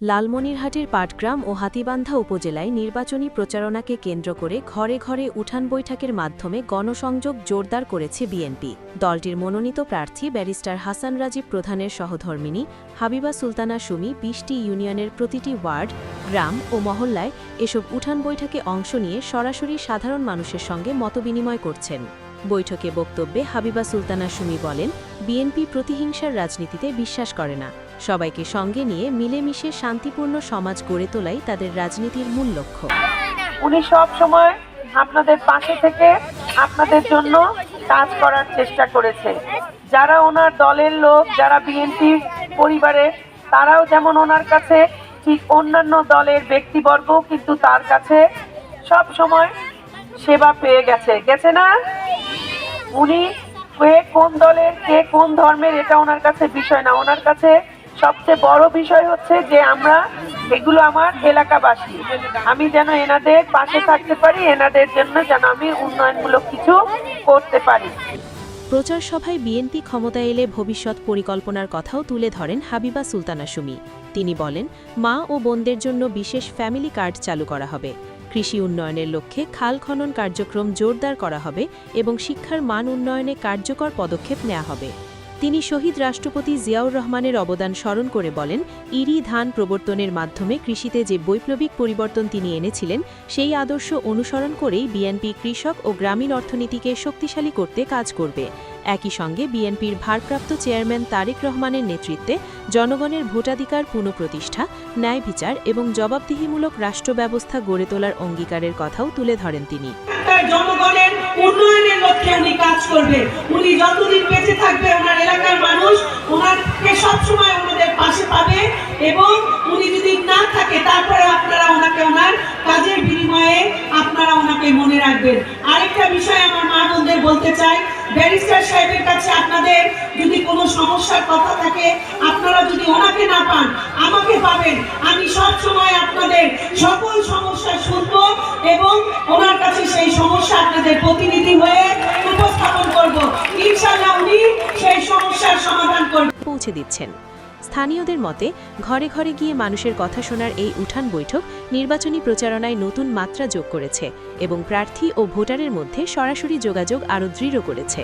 লালমনিরহাটের পাটগ্রাম ও হাতিবান্ধা উপজেলায় নির্বাচনী প্রচারণাকে কেন্দ্র করে ঘরে ঘরে উঠান বৈঠকের মাধ্যমে গণসংযোগ জোরদার করেছে বিএনপি। দলটির মনোনীত প্রার্থী ব্যারিস্টার হাসান রাজীব প্রধানের সহধর্মিনী হাবিবা সুলতানা সুমি বিশটি ইউনিয়নের প্রতিটি ওয়ার্ড, গ্রাম ও মহল্লায় এসব উঠান বৈঠকে অংশ নিয়ে সরাসরি সাধারণ মানুষের সঙ্গে মতবিনিময় করছেন। বৈঠকে বক্তব্যে হাবিবা সুলতানা সুমি বলেন, বিএনপি প্রতিহিংসার রাজনীতিতে বিশ্বাস করে না। সবাইকে সঙ্গে নিয়ে মিলেমিশে শান্তিপূর্ণ সমাজ গড়ে তোলাই তাদের রাজনীতির মূল লক্ষ্য। উনি সব সময় আপনাদের পাশে থেকে আপনাদের জন্য কাজ করার চেষ্টা করেছে। যারা ওনার দলের লোক, যারা বিএনপি পরিবারের তারাও যেমন ওনার কাছে ঠিক অন্যান্য দলের ব্যক্তিবর্গ কিন্তু তার কাছে সব সময় সেবা পেয়ে গেছে। গেছে না? উনি কে কোন দলের, কে কোন ধর্মের, এটা ওনার কাছে বিষয় না। ওনার কাছে সবচেয়ে বড় বিষয় হচ্ছে যে আমরা এগুলো আমার এলাকাবাসী। আমি যেন এনাদের পাশে থাকতে পারি, এনাদের জন্য যেন আমি উন্নয়নমূলক কিছু করতে পারি। প্রচার সভায় বিএনপি ক্ষমতায় এলে ভবিষ্যৎ পরিকল্পনার কথাও তুলে ধরেন হাবিবা সুলতানা সুমি। তিনি বলেন, মা ও বোনদের জন্য বিশেষ ফ্যামিলি কার্ড চালু করা হবে। কৃষি উন্নয়নের লক্ষ্যে খাল খনন কার্যক্রম জোরদার করা হবে এবং শিক্ষার মান উন্নয়নে কার্যকর পদক্ষেপ নেওয়া হবে। তিনি শহীদ রাষ্ট্রপতি জিয়াউর রহমানের অবদান স্মরণ করে বলেন, ইরি ধান প্রবর্তনের মাধ্যমে কৃষিতে যে বৈপ্লবিক পরিবর্তন তিনি এনেছিলেন, সেই আদর্শ অনুসরণ করেই বিএনপি কৃষক ও গ্রামীণ অর্থনীতিকে শক্তিশালী করতে কাজ করবে। একই সঙ্গে বিএনপির ভারপ্রাপ্ত চেয়ারম্যান তারেক রহমানের নেতৃত্বে জনগণের ভোটাধিকার পুনঃপ্রতিষ্ঠা, ন্যায় বিচার এবং জবাবদিহিমূলক রাষ্ট্র ব্যবস্থা গড়ে তোলার অঙ্গীকারের কথাও তুলে ধরেন তিনি। জনগণের উন্নয়নের উনি কাজ করবে? উনি যতদিন বেঁচে থাকবে, ওনার এলাকার মানুষ ওনাকে সবসময় ওনাদের পাশে পাবে এবং উনি যদি না থাকে, তারপরে আপনারা ওনাকে ওনার কাজের বিনিময়ে আপনারা ওনাকে মনে রাখবেন। আরেকটা বিষয় আমার মা বোনদের বলতে চাই, ব্যারিস্টার সাহেবের কাছে আপনাদের যদি কোনো সমস্যার কথা থাকে, আপনারা যদি ওনাকে না পান, আমাকে পাবেন। আমি সব সময় আপনাদের সকল সমস্যা শুনব এবং ওনার কাছে সেই সমস্যা আপনাদের প্রতিনিধি হয়ে উপস্থাপন করব ইনশাআল্লাহ উনি সেই সমস্যার সমাধান করবেন পৌঁছে দিচ্ছেন। স্থানীয়দের মতে, ঘরে ঘরে গিয়ে মানুষের কথা শোনার এই উঠান বৈঠক নির্বাচনী প্রচারণায় নতুন মাত্রা যোগ করেছে এবং প্রার্থী ও ভোটারের মধ্যে সরাসরি যোগাযোগ আরও দৃঢ় করেছে।